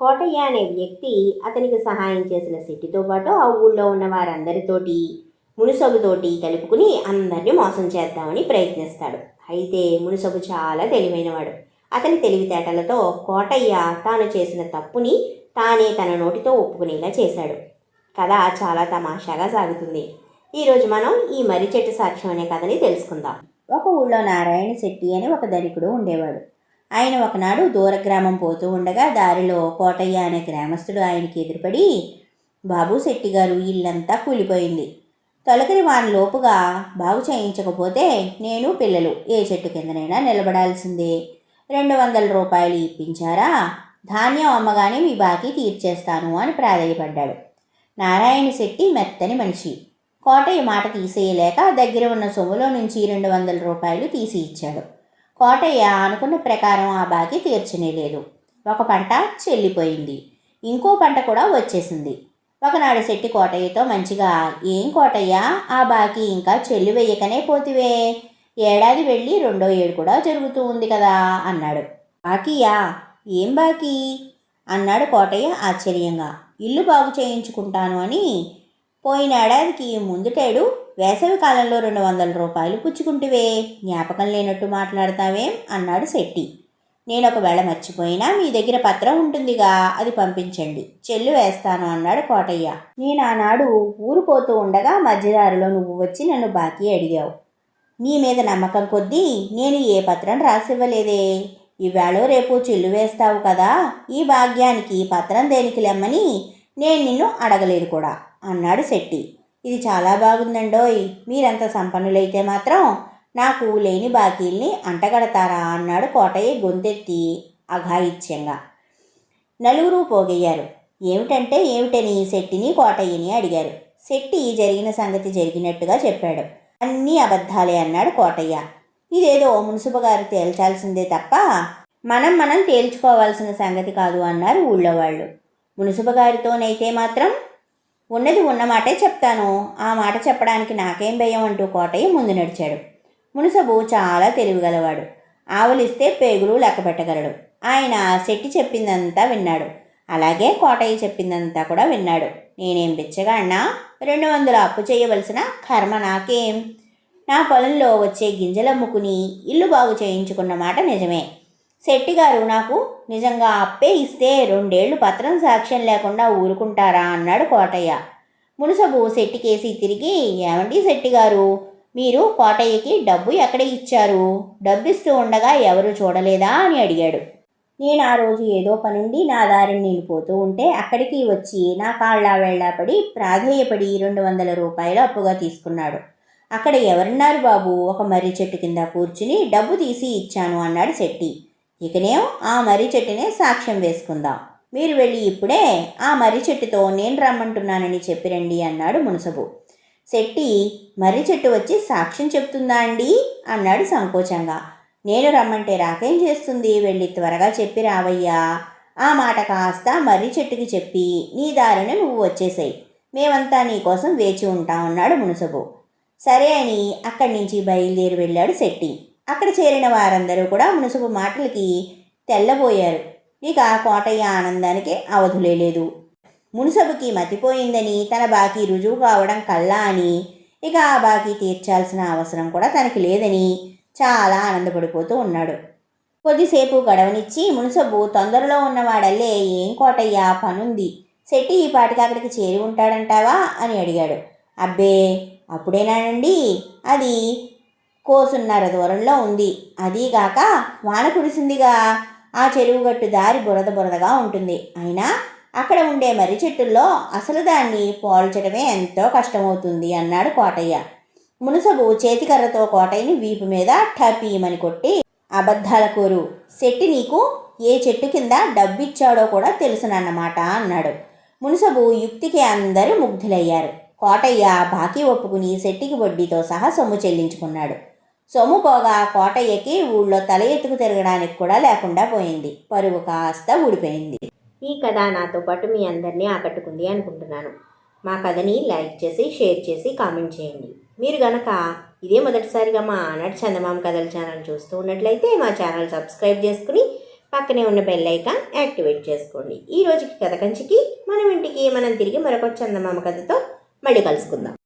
కోటయ్య అనే వ్యక్తి అతనికి సహాయం చేసిన సిట్టితో పాటు ఆ ఊళ్ళో ఉన్న వారందరితోటి మునుసబుతోటి కలుపుకుని అందరినీ మోసం చేద్దామని ప్రయత్నిస్తాడు. అయితే మునుసబు చాలా తెలివైనవాడు. అతని తెలివితేటలతో కోటయ్య తాను చేసిన తప్పుని తానే తన నోటితో ఒప్పుకునేలా చేశాడు. కథ చాలా తమాషాగా సాగుతుంది. ఈరోజు మనం ఈ మర్రి చెట్టు సాక్ష్యం అనే కథని తెలుసుకుందాం. ఒక ఊళ్ళో నారాయణ శెట్టి అని ఒక ధనికుడు ఉండేవాడు. ఆయన ఒకనాడు దూర గ్రామం పోతూ ఉండగా దారిలో కోటయ్య అనే గ్రామస్తుడు ఆయనకి ఎదురుపడి బాబు శెట్టి గారు ఇల్లంతా కూలిపోయింది. తొలకరి వాని లోపుగా బాగు చేయించకపోతే నేను పిల్లలు ఏ చెట్టు కిందనైనా నిలబడాల్సిందే. రెండు వందల రూపాయలు ఇప్పించారా? ధాన్యం అమ్మగానే మీ బాకీ తీర్చేస్తాను అని ప్రాధేయపడ్డాడు. నారాయణ శెట్టి మెత్తని మనిషి. కోటయ్య మాట తీసేయలేక దగ్గర ఉన్న సొమ్ములో నుంచి రెండు వందల రూపాయలు తీసి ఇచ్చాడు. కోటయ్య అనుకున్న ప్రకారం ఆ బాకీ తీర్చనేలేదు. ఒక పంట చెల్లిపోయింది. ఇంకో పంట కూడా వచ్చేసింది. ఒకనాడు శెట్టి కోటయ్యతో మంచిగా ఏం కోటయ్య ఆ బాకీ ఇంకా చెల్లి వేయకనే పోతివే. ఏడాది వెళ్ళి రెండో ఏడు కూడా జరుగుతూ ఉంది కదా అన్నాడు. బాకీయా? ఏం బాకీ? అన్నాడు కోటయ్య ఆశ్చర్యంగా. ఇల్లు బాగు చేయించుకుంటాను అని. పోయిన ఏడాదికి ముందుటేడు వేసవి కాలంలో రెండు వందల రూపాయలు పుచ్చుకుంటివే. జ్ఞాపకం లేనట్టు మాట్లాడతావేం? అన్నాడు శెట్టి. నేను ఒకవేళ మర్చిపోయినా మీ దగ్గర పత్రం ఉంటుందిగా అది పంపించండి. చెల్లు వేస్తాను అన్నాడు కోటయ్య. నేను ఆనాడు ఊరు పోతూ ఉండగా మధ్యదారిలో నువ్వు వచ్చి నన్ను బాకీ అడిగావు. నీ మీద నమ్మకం కొద్దీ నేను ఏ పత్రం రాసివ్వలేదే. ఈవేళ రేపు చెల్లు వేస్తావు కదా ఈ భాగ్యానికి పత్రం దేనికి లెమ్మని నేను నిన్ను అడగలేదు కూడా అన్నాడు శెట్టి. ఇది చాలా బాగుందండోయ్. మీరంత సంపన్నులైతే మాత్రం నాకు లేని బాకీల్ని అంటగడతారా అన్నాడు కోటయ్య గొంతెత్తి అఘాయిత్యంగా. నలుగురు పోగయ్యారు. ఏమిటంటే ఏమిటని శెట్టిని కోటయ్యని అడిగారు. శెట్టి జరిగిన సంగతి జరిగినట్టుగా చెప్పాడు. అన్నీ అబద్ధాలే అన్నాడు కోటయ్య. ఇదేదో మున్సిపల్ గారు తేల్చాల్సిందే తప్ప మనం మనం తేల్చుకోవాల్సిన సంగతి కాదు అన్నారు ఊళ్ళో వాళ్ళు. మున్సిపల్ గారితోనైతే మాత్రం ఉన్నది ఉన్నమాటే చెప్తాను. ఆ మాట చెప్పడానికి నాకేం భయం అంటూ కోటయ్య ముందు నడిచాడు. మునసబు చాలా తెలివిగలవాడు. ఆవులిస్తే పేగులు లెక్క పెట్టగలడు. ఆయన శెట్టి చెప్పిందంతా విన్నాడు. అలాగే కోటయ్య చెప్పిందంతా కూడా విన్నాడు. నేనేం బిచ్చగా అన్నా? రెండు వందలు అప్పు చేయవలసిన కర్మ నాకేం? నా పొలంలో వచ్చే గింజలమ్ముకుని ఇల్లు బాగు చేయించుకున్న మాట నిజమే. శెట్టి గారు నాకు నిజంగా అప్పే ఇస్తే రెండేళ్ళు పత్రం సాక్ష్యం లేకుండా ఊరుకుంటారా? అన్నాడు కోటయ్య. మునుసబు శెట్టికేసి తిరిగి ఏమండి శెట్టి గారు మీరు కోటయ్యకి డబ్బు ఎక్కడ ఇచ్చారు? డబ్బిస్తూ ఉండగా ఎవరు చూడలేదా? అని అడిగాడు. నేను ఆ రోజు ఏదో పనుండి నా దారిని నేను పోతూ ఉంటే అక్కడికి వచ్చి నా కాళ్ళ వెళ్ళాపడి ప్రాధేయపడి రెండు వందల రూపాయలు అప్పుగా తీసుకున్నాడు. అక్కడ ఎవరున్నారు బాబు? ఒక మర్రి చెట్టు కింద కూర్చుని డబ్బు తీసి ఇచ్చాను అన్నాడు శెట్టి. ఇకనేం ఆ మర్రి చెట్టునే సాక్ష్యం వేసుకుందాం. మీరు వెళ్ళి ఇప్పుడే ఆ మర్రి చెట్టుతో నేను రమ్మంటున్నానని చెప్పిరండి అన్నాడు మునసబు. శెట్టి మర్రి చెట్టు వచ్చి సాక్ష్యం చెప్తుందా అండి? అన్నాడు సంకోచంగా. నేను రమ్మంటే రాకేం చేస్తుంది? వెళ్ళి త్వరగా చెప్పి రావయ్యా. ఆ మాట కాస్త మర్రి చెట్టుకి చెప్పి నీ దారిని నువ్వు వచ్చేసాయి. మేమంతా నీ కోసం వేచి ఉంటాం అన్నాడు మునసబు. సరే అని అక్కడి నుంచి బయలుదేరి వెళ్ళాడు శెట్టి. అక్కడ చేరిన వారందరూ కూడా మునుసుపు మాటలకి తెల్లబోయారు. ఇక కోటయ్య ఆనందానికి అవధులే లేదు. మునుసబుకి మతిపోయిందని తన బాకీ రుజువు కావడం కల్లా అని ఇక ఆ బాకీ తీర్చాల్సిన అవసరం కూడా తనకి లేదని చాలా ఆనందపడిపోతూ ఉన్నాడు. కొద్దిసేపు గడవనిచ్చి మునుసబు తొందరలో ఉన్నవాడల్లే ఏం కోటయ్యా పనుంది? శెట్టి ఈ పాటికి అక్కడికి చేరి ఉంటాడంటావా? అని అడిగాడు. అబ్బే అప్పుడేనానండి? అది కోసున్నర దూరంలో ఉంది. అదీగాక వాన కురిసిందిగా. ఆ చెరువు గట్టు దారి బురద బురదగా ఉంటుంది. అయినా అక్కడ ఉండే మర్రి చెట్టుల్లో అసలు దాన్ని పోల్చడమే ఎంతో కష్టమవుతుంది అన్నాడు కోటయ్య. మునుసబు చేతికర్రతో కోటయ్యని వీపు మీద ఠపీమని కొట్టి అబద్ధాల కోరు. శెట్టి నీకు ఏ చెట్టు కింద డబ్బిచ్చాడో కూడా తెలుసునన్నమాట అన్నాడు. మునుసబు యుక్తికి అందరూ ముగ్ధులయ్యారు. కోటయ్య బాకీ ఒప్పుకుని శెట్టికి వడ్డీతో సహా సొమ్ము చెల్లించుకున్నాడు. సొమ్ము పోగా కోటయ్యకి ఊళ్ళో తల ఎత్తుకు తిరగడానికి కూడా లేకుండా పోయింది. పరువు కాస్త ఊడిపోయింది. ఈ కథ నాతో పాటు మీ అందరినీ ఆకట్టుకుంది అనుకుంటున్నాను. మా కథని లైక్ చేసి షేర్ చేసి కామెంట్ చేయండి. మీరు గనక ఇదే మొదటిసారిగా మా ఆనాటి చందమామ కథల ఛానల్ చూస్తూ ఉన్నట్లయితే మా ఛానల్ సబ్స్క్రైబ్ చేసుకుని పక్కనే ఉన్న బెల్ ఐకాన్ యాక్టివేట్ చేసుకోండి. ఈ రోజుకి కథ కంచికి మనం ఇంటికి మనం తిరిగి మరొక చందమామ కథతో మళ్ళీ కలుసుకుందాం.